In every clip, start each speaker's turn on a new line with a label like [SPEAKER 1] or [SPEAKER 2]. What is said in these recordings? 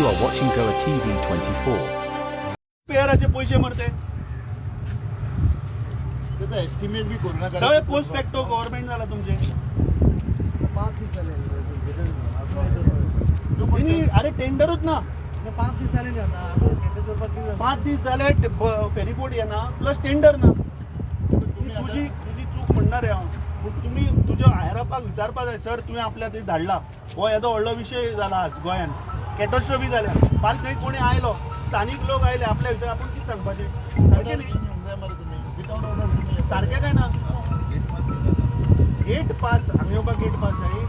[SPEAKER 1] You are watching Goa TV 24.
[SPEAKER 2] पेअराचे पैसे मरते.
[SPEAKER 3] त्याचा एस्टिमेट बी करू नका
[SPEAKER 2] सगळे पोस्ट फॅक्टो गव्हर्नमेंट झाला तुमचे.
[SPEAKER 4] पाच दिवस झाले
[SPEAKER 2] नाही, अरे टेंडरच ना.
[SPEAKER 4] पाच दिवस झाले नाही आता आपण घेतलं तर पाच दिवस झाले.
[SPEAKER 2] पाच दिवस झाले फेरीबोट आहे ना प्लस टेंडर ना. तुझी तुझी चूक म्हणणार आहे हांव. पूण तुम्ही तुझ्या हायरापाक विचारपा जाय सर तुवें आपल्या थंय धाडला. हो येदो व्हडलो विशय जाला आज गोंयान कॅटोस्ट्रॉफी जाल्या फाल थंय कोणी आयलो? स्थानीक लोक आयले आपल्या भितर आपूण कितें सांगपाचें सारकें न्ही. सारकें काय ना? गेट पास हांगा येवपाक गेट पास जाय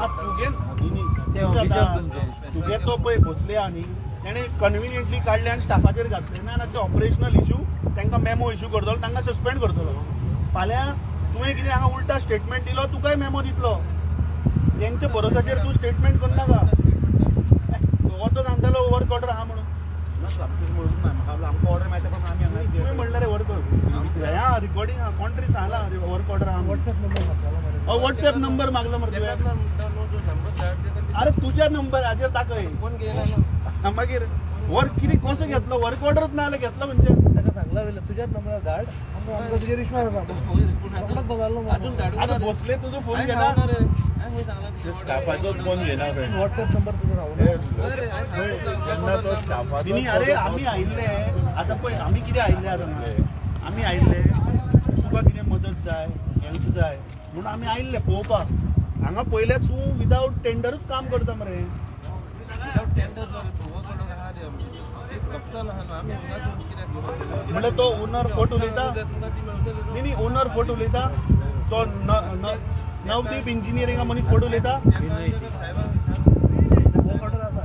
[SPEAKER 2] आ, तुगे तुगे तो पळय भोसले न्ही तेणे कन्विनियंटली काडले आनी स्टाफाचेर घातले. ना ना ते ऑपरेशनल इश्यू तांकां मेमो इश्यू करतलो तांकां सस्पेंड करतलो. फाल्यां तुवें कितें हांगा उल्टा स्टेटमेंट दिलो तुकाय मेमो दितलो? तेंच्या भरोसाचेर तूं स्टेटमेंट करनाका हो तो सांगतालो वर्क ऑर्डर आहा म्हणून.
[SPEAKER 3] ना, सारकें म्हणून ना. म्हाका- आमकां ऑर्डर मेळटा पण आमी हांगा
[SPEAKER 2] तुवें म्हणलें रे वर्क ह्या रिकॉर्डिंग कोण तरी सांगला वर्क ऑर्डर आहा
[SPEAKER 4] नंबर.
[SPEAKER 2] व्हॉट्सअप नंबर मागलो मरे तुवें अरे तुझ्या नंबराचेर दाखय
[SPEAKER 4] कोण घेयना ना.
[SPEAKER 2] हा, मागीर वर्क कितें कसो घेतलो? वर्क ऑर्डरच ना जाल्यार घेतलो म्हणजे?
[SPEAKER 4] ताका सांगला वयले तुझ्याच नंबरार धाड आमकां
[SPEAKER 2] भोसले तुझो फोन घेना
[SPEAKER 3] स्टाफाचोच फोन घेना खंय
[SPEAKER 4] व्हॉट्सअप नंबर तुजो
[SPEAKER 3] हे
[SPEAKER 4] रावलो
[SPEAKER 2] अरे आमी आयिल्ले आता पळय आमी कितें आयिल्ले आतां हांगा? आमी आयिल्ले तुका कितें मदत जाय हेल्प जाय म्हणून आमी आयिल्ले पळोवपाक हांगा पयले तूं विदावट टेंडरूच काम करता मरे म्हणल्यार तो ओनर फोट उलयता न्ही न्ही ओनर फोट उलयता तो नवदीप इंजिनियरिंगा मनीस फोट उलयता
[SPEAKER 4] आसा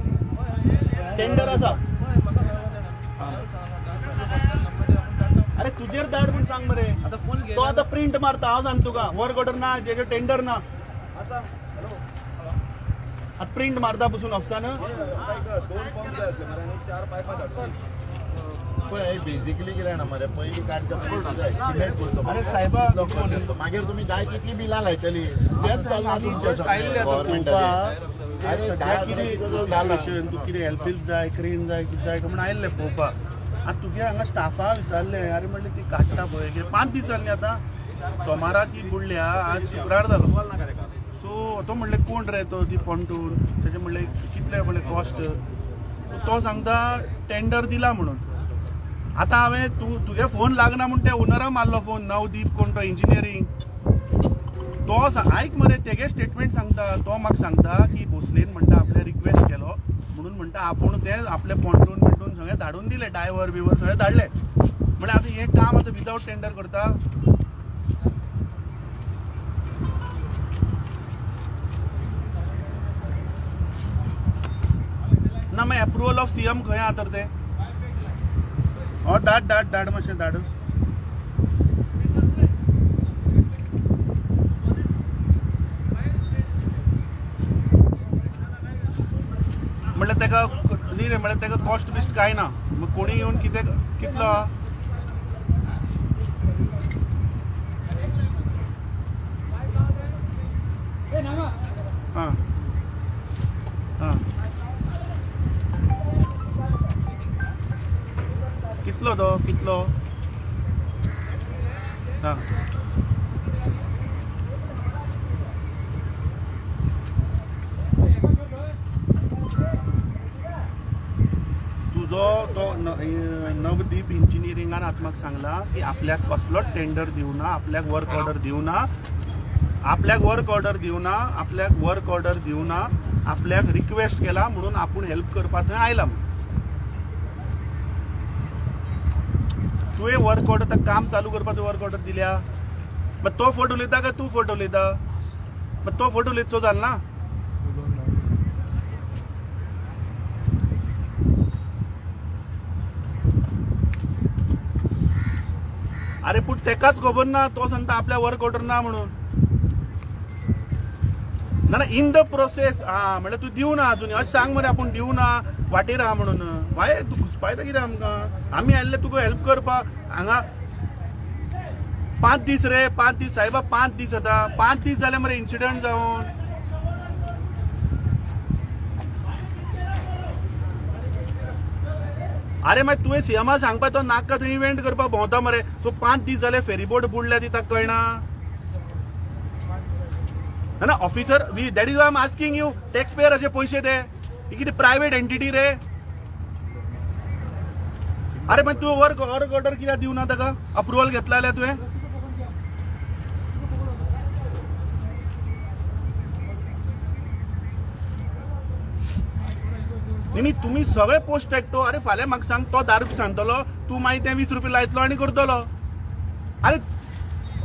[SPEAKER 2] टेंडर आसा अरे तुजेर धाड म्हूण सांग मरे तो आतां प्रिंट मारता. हांव सांग तुका. वर्क ऑर्डर ना जेजे टेंडर ना. आतां प्रिंट मारता
[SPEAKER 3] ताका दोन मरे पायपां धाडटा पळय बेजिकली कितें जाणा मरे पयलीं काडच्या पयलीं एस्टिमेट करता
[SPEAKER 2] अरे सायबा,
[SPEAKER 3] डॉक्युमेंट मागीर तुमी जाय तितली बिलां लायतली तेच चलना
[SPEAKER 2] आनी
[SPEAKER 3] तुमच्या.
[SPEAKER 2] पळोवपाक
[SPEAKER 3] अरे धा
[SPEAKER 2] कितें
[SPEAKER 3] जाला
[SPEAKER 2] situation, तूं कितें हेल्प हेल्प जाय क्रेन जाय कितें जाय काय म्हणून आयिल्ले पळोवपाक आतां तुगे हांगा स्टाफा विचारले अरे म्हणलें ती काडटा पळय पांच दीस जालीं आतां. सोमारा ती बुडल्या आज शुक्रार जालो सो तो म्हणले कोण रे तो ती पॉन्टून त्याचे म्हणले कितले म्हणले कॉस्ट सो तो सांगता टेंडर दिला म्हणून. आतां हांवें तूं तुगे फोन लागना म्हूण त्या ओनरा मारलो फोन नवदीप कोण तो इंजिनियरींग तो आयक मरे तेगे स्टेटमेंट सांगता. तो म्हाका सांगता की भोसलेन म्हणटा आपले रिक्वेस्ट केलो. म्हणून म्हणटा आपूण ते आपले पोंटून बिंटून सगळे धाडून दिले डायव्हर बिवर सगळे धाडले. म्हणजे आतां हें काम आतां विदावट टेंडर करता. ना मागीर अप्रुवल ऑफ सीएम खंय आहा तर ते हो धाड धाड धाड मातशें धाड म्हणल्यार तेका न्ही रे म्हणल्यार तेका कॉस्ट बिस्ट कांय ना। मग कोणी येवन कितें कितलो? कितलो तो? कितलो? हां. तुजो तो न- नवदीप इंजिनियरिंगान आत्माक सांगला की आपल्याक कसलोच टेंडर दिवना आपल्याक वर्क ऑर्डर दिवना आपल्याक वर्क ऑर्डर दिवना आपल्याक वर्क ऑर्डर दिवना आपल्याक रिक्वेस्ट केला म्हणून आपूण हेल्प करपा थंय आयला म्हणून. तुवें वर्क ऑर्डर ताका काम चालू करपाचो वर्क ऑर्डर दिल्या. मग तो फोटो उलयता काय तूं फोटो उलयता मग तो फोटो उलयत चल ना? अरे पूण तेकाच खबर ना तो सांगता आपल्या वर्क ऑर्डर ना म्हणून. ना ना इन द प्रोसेस हा म्हणल्यार तू दिवना अजून. अशें सांग मरे आपूण दिवना वाटेर आहा म्हणून. बाय तू घुसपायता कितें आमकां आमी आयल्ले तुका हेल्प करपाक हांगा पांच दीस रे पांच दीस. साहेबा पांच दीस आता. पांच दीस जाले मरे इन्सिडंट जावन अरे मागीर तुवें सीएमा सांगपा तो नाका थंय इव्हेंट करपाक भोंवता मरे. सो पांच दीस जाले फेरीबोट बुडल्या ती ताका कळना ना ना officer we that is why am asking you tax पेयराचे पयशे दे. ही कितें प्रायव्हेट एंटिटी रे. अरे मागीर तू वर्क वर्क ऑर्डर कित्याक दिवना ताका अप्रुवल घेतला जाल्यार तुवें न्ही तुम्ही तुमी सगळे पोस्ट फॅक्टो अरे फाल्यां म्हाका सांग तो दारू सांगतलो. तूं मागीर ते वीस रुपया लायतलो आनी करतलो. अरे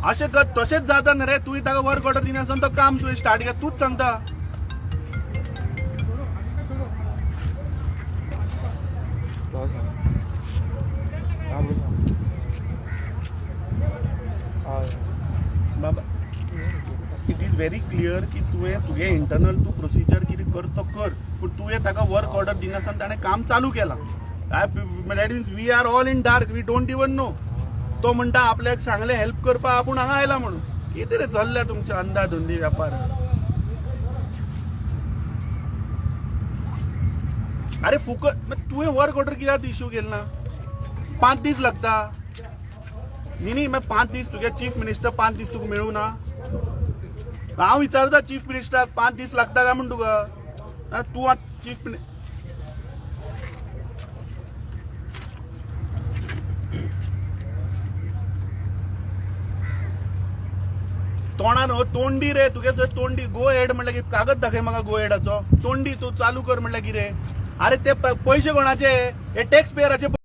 [SPEAKER 2] अशें कर तशेंच जाता न्ही रे. तुवें ताका वर्क ऑर्डर दिनासतना तो काम तुवें स्टार्ट केला तूच सांगता. बाबा इट इज व्हेरी क्लियर की तुवें तुगे इंटरनल तूं प्रोसिजर कितें कर. तो कर पूण तुवें ताका वर्क ऑर्डर दिनासतना ताणें काम चालू केलां. That means we are all in dark we don't even know तो म्हणटा आपल्याक सांगलें हेल्प करपा आपूण हांगा आयला म्हणून. कितें रे चल्ल्या तुमचे अंदाधुंदी वेपार अरे फुकट मागीर तुवें वर्क ऑर्डर कित्याक इश्यू केली ना? पांच दीस लागता. न्ही न्ही मागीर पांच दीस तुगे चीफ मिनिस्टर पांच दीस तुका मेळूं ना हांव विचारता चीफ मिनिस्टराक पांच दीस लागता काय म्हण तुका? तूं आतां चीफ मिनि तोंडान हो तोंडी रे तुगे तोंडी गो हेड म्हणल्यार कितें कागद दाखय म्हाका गो हेडाचो तोंडी तूं चालू कर म्हणल्यार कितें अरे ते पैसे पयशे कोणाचे? हे टॅक्स पेयराचे